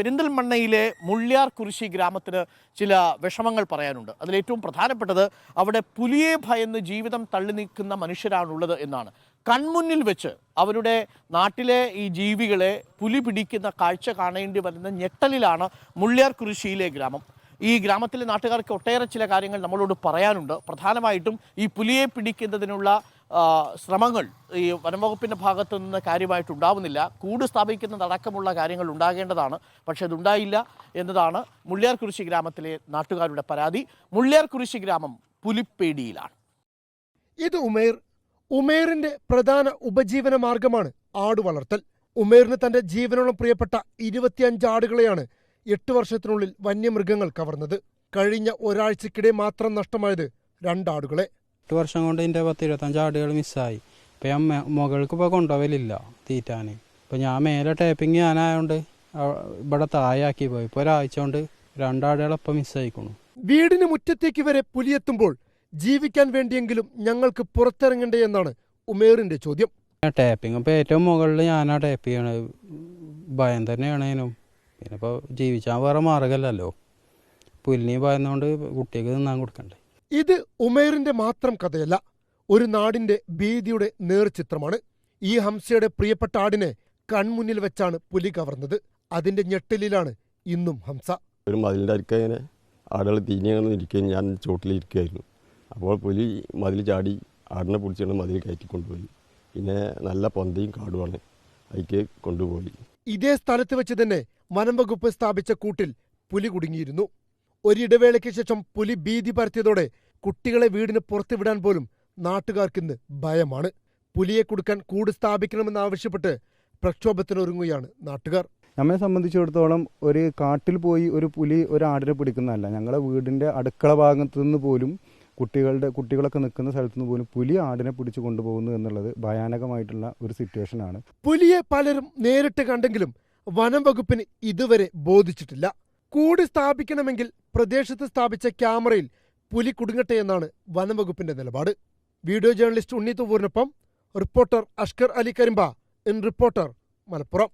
പെരിന്തൽമണ്ണയിലെ മുള്ളിയാർ കുരിശി ഗ്രാമത്തിന് ചില വിഷമങ്ങൾ പറയാനുണ്ട്. അതിലേറ്റവും പ്രധാനപ്പെട്ടത് അവിടെ പുലിയെ ഭയന്ന് ജീവിതം തള്ളി നീക്കുന്ന മനുഷ്യരാണുള്ളത് എന്നാണ്. കൺമുന്നിൽ വെച്ച് അവരുടെ നാട്ടിലെ ഈ ജീവികളെ പുലി പിടിക്കുന്ന കാഴ്ച കാണേണ്ടി വരുന്ന ഞെട്ടലിലാണ് മുള്ളിയാർ കുരിശിയിലെ ഗ്രാമം. ഈ ഗ്രാമത്തിലെ നാട്ടുകാർക്ക് ഒട്ടേറെ ചില കാര്യങ്ങൾ നമ്മളോട് പറയാനുണ്ട്. പ്രധാനമായിട്ടും ഈ പുലിയെ പിടിക്കുന്നതിനുള്ള ശ്രമങ്ങൾ ഈ വനംവകുപ്പിന്റെ ഭാഗത്തു നിന്ന് കാര്യമായിട്ട് ഉണ്ടാവുന്നില്ല. കൂട് സ്ഥാപിക്കുന്നതടക്കമുള്ള കാര്യങ്ങൾ ഉണ്ടാകേണ്ടതാണ്. പക്ഷേ അതുണ്ടായില്ല എന്നതാണ് മുള്ളിയാർകുരിശി ഗ്രാമത്തിലെ നാട്ടുകാരുടെ പരാതി. മുള്ളിയാർകുരിശി ഗ്രാമം പുലിപ്പേടിയിലാണ്. ഇത് ഉമേർ ഉമേറിന്റെ പ്രധാന ഉപജീവന മാർഗമാണ് ആട് വളർത്തൽ. ഉമേറിന് തന്റെ ജീവനോളം പ്രിയപ്പെട്ട ഇരുപത്തിയഞ്ച് ആടുകളെയാണ് എട്ട് വർഷത്തിനുള്ളിൽ വന്യമൃഗങ്ങൾ കവർന്നത്. കഴിഞ്ഞ ഒരാഴ്ചക്കിടെ മാത്രം നഷ്ടമായത് രണ്ടാടുകളെ. എട്ട് വർഷം കൊണ്ട് ഇതിന്റെ പത്ത് ഇരുപത്തഞ്ച് ആടുകൾ മിസ്സായി ഇപ്പം ഞാൻ മുകൾക്ക് ഇപ്പോൾ കൊണ്ടുപോകലില്ല തീറ്റാൻ ഇപ്പം ഞാൻ മേലെ ടേപ്പിങ് ഞാനായതുകൊണ്ട് ഇവിടെ തായാക്കി പോയി. ഇപ്പോൾ ഒരാഴ്ച കൊണ്ട് രണ്ടാടുകളപ്പം മിസ്സായിക്കണു വീടിന് മുറ്റത്തേക്ക് വരെ പുലിയെത്തുമ്പോൾ ജീവിക്കാൻ വേണ്ടിയെങ്കിലും ഞങ്ങൾക്ക് പുറത്തിറങ്ങണ്ടേ എന്നാണ് ഉമേറിന്റെ ചോദ്യം. ടേപ്പിംഗ് ഇപ്പോൾ ഏറ്റവും മുകളിൽ ഞാനാ ടേപ്പ് ചെയ്യണത്. ഭയം തന്നെയാണ് അതിനും. പിന്നെ ഇപ്പോൾ ജീവിച്ചാൽ വേറെ മാർഗമല്ലല്ലോ പുലിനി ഭയന്നുകൊണ്ട് കുട്ടിക്ക് തിന്നാൻ കൊടുക്കണ്ടേ. ഇത് ഉമേറിന്റെ മാത്രം കഥയല്ല ഒരു നാടിന്റെ ഭീതിയുടെ നേർചിത്രമാണ്. ഈ ഹംസയുടെ പ്രിയപ്പെട്ട ആടിനെ കൺമുന്നിൽ വെച്ചാണ് പുലി കവർന്നത്. അതിന്റെ ഞെട്ടലിലാണ് ഇന്നും ഹംസ. ഒരു മതിലിന്റെ അടുക്ക ഇങ്ങനെ ആടുകൾ തിരിഞ്ഞിരിക്കുകയും ഞാൻ ചോട്ടിലിരിക്കുകയായിരുന്നു അപ്പോൾ പുലി മതിൽ ചാടി ആടിനെ പിടിച്ചുകൊണ്ട് മതിൽ കയറ്റി കൊണ്ടുപോയി. പിന്നെ നല്ല പൊന്തയും കാടുമാണ് അതിക്ക് കൊണ്ടുപോയി. ഇതേ സ്ഥലത്ത് വെച്ച് തന്നെ വനം വകുപ്പ് സ്ഥാപിച്ച കൂട്ടിൽ പുലി കുടുങ്ങിയിരുന്നു. ഒരിടവേളയ്ക്ക് ശേഷം പുലി ഭീതി പരത്തിയതോടെ കുട്ടികളെ വീടിന് പുറത്തുവിടാൻ പോലും നാട്ടുകാർക്കിന്ന് ഭയമാണ്. പുലിയെ കൊടുക്കാൻ കൂട് സ്ഥാപിക്കണമെന്നാവശ്യപ്പെട്ട് പ്രക്ഷോഭത്തിനൊരുങ്ങുകയാണ് നാട്ടുകാർ. നമ്മെ സംബന്ധിച്ചിടത്തോളം ഒരു കാട്ടിൽ പോയി ഒരു പുലി ഒരു ആടിനെ പിടിക്കുന്നതല്ല. ഞങ്ങളെ വീടിന്റെ അടുക്കള ഭാഗത്തു നിന്ന് പോലും കുട്ടികളുടെ കുട്ടികളൊക്കെ നിൽക്കുന്ന സ്ഥലത്തു നിന്ന് പോലും പുലി ആടിനെ പിടിച്ചു കൊണ്ടുപോകുന്നു എന്നുള്ളത് ഭയാനകമായിട്ടുള്ള ഒരു സിറ്റുവേഷൻ ആണ്. പുലിയെ പലരും നേരിട്ട് കണ്ടെങ്കിലും വനം വകുപ്പിന് ഇതുവരെ ബോധിച്ചിട്ടില്ല. കൂട് സ്ഥാപിക്കണമെങ്കിൽ പ്രദേശത്ത് സ്ഥാപിച്ച ക്യാമറയിൽ പുലി കുടുങ്ങട്ടെ എന്നാണ് വനംവകുപ്പിന്റെ നിലപാട്. Video journalist Unni തുവൂരിനൊപ്പം reporter Ashkar Ali Karimba in reporter Malappuram.